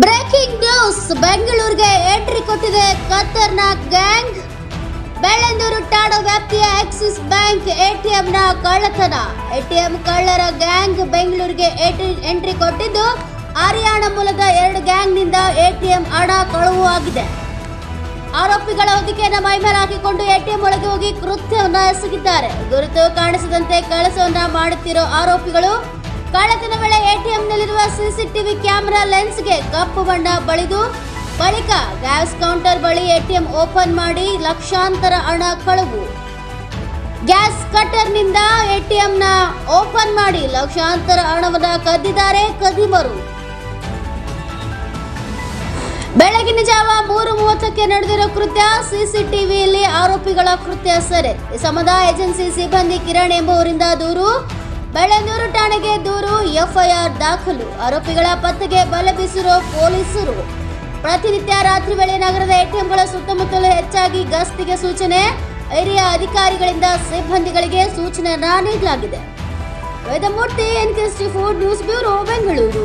Breaking news ಬೆಂಗಳೂರಿಗೆ entry ಕೊಟ್ಟಿದೆ ಖತರ್ನಾಕ್ gang Bellandur ಠಾಣಾ ವ್ಯಾಪ್ತಿಯ ಆಕ್ಸಿಸ್ ಬ್ಯಾಂಕ್ ಎಟಿಎಂ ನ ಕಳ್ಳತನ. ಎಟಿಎಂ ಕಳ್ಳರ ಗ್ಯಾಂಗ್ ಬೆಂಗಳೂರಿಗೆ ಎಂಟ್ರಿ- ಕೊಟ್ಟಿದ್ದು ಹರಿಯಾಣ ಮೂಲದ ಎರಡು ಗ್ಯಾಂಗ್ನಿಂದ ಎಟಿಎಂ ಹಣ ಕಳುವು ಆಗಿದೆ. ಆರೋಪಿಗಳ ಹೊದಿಕೆಯನ್ನು ಮೈಮೇಲೆ ಹಾಕಿಕೊಂಡು ಎಟಿಎಂ ಒಳಗೆ ಹೋಗಿ ಕೃತ್ಯವನ್ನು ಎಸಗಿದ್ದಾರೆ. ಗುರುತು ಕಾಣಿಸದಂತೆ ಕೆಲಸವನ್ನ ಮಾಡುತ್ತಿರೋ ಆರೋಪಿಗಳು ಕಳ್ಳತನ ವೇಳೆ ಎಟಿಎಂನಲ್ಲಿರುವ ಸಿಸಿಟಿವಿ ಕ್ಯಾಮೆರಾ ಲೆನ್ಸ್ಗೆ ಕಪ್ಪು ಬಣ್ಣ ಬಳಿದು ಬಳಿಕ ಗ್ಯಾಸ್ ಕೌಂಟರ್ ಬಳಿ ಎಟಿಎಂ ಓಪನ್ ಮಾಡಿ ಲಕ್ಷಾಂತರ ಹಣ ಕಳವು. ಗ್ಯಾಸ್ ಕಟ್ಟರ್ನಿಂದ ಎಟಿಎಂನ ಓಪನ್ ಮಾಡಿ ಲಕ್ಷಾಂತರ ಹಣವನ್ನ ಕದ್ದಿದ್ದಾರೆ ಕದಿಮರು. ಬೆಳಗಿನ ಜಾವ ಮೂರು ಮೂವತ್ತಕ್ಕೆ ನಡೆದಿರೋ ಕೃತ್ಯ ಸಿಸಿಟಿವಿಯಲ್ಲಿ ಆರೋಪಿಗಳ ಕೃತ್ಯ ಸೆರೆ. ಈ ಏಜೆನ್ಸಿ ಸಿಬ್ಬಂದಿ ಕಿರಣ್ ಎಂಬುವರಿಂದ ದೂರು ಬೆಳ್ಳಂದೂರು ಠಾಣೆಗೆ ದೂರು, ಎಫ್ಐಆರ್ ದಾಖಲು. ಆರೋಪಿಗಳ ಪತ್ತೆಗೆ ಬಲೆ ಬೀಸಿರೋ ಪೊಲೀಸರು. ಪ್ರತಿನಿತ್ಯ ರಾತ್ರಿ ವೇಳೆ ನಗರದ ಎಟಿಎಂಗಳ ಸುತ್ತಮುತ್ತಲು ಹೆಚ್ಚಾಗಿ ಗಸ್ತಿಗೆ ಸೂಚನೆ. ಹಿರಿಯ ಅಧಿಕಾರಿಗಳಿಂದ ಸಿಬ್ಬಂದಿಗಳಿಗೆ ಸೂಚನೆಯನ್ನ ನೀಡಲಾಗಿದೆ ವೇದಮೂರ್ತಿ ಎನ್ಕೆಎಸ್ಟಿ ಫೋರ್ ನ್ಯೂಸ್ ಬ್ಯೂರೋ, ಬೆಂಗಳೂರು.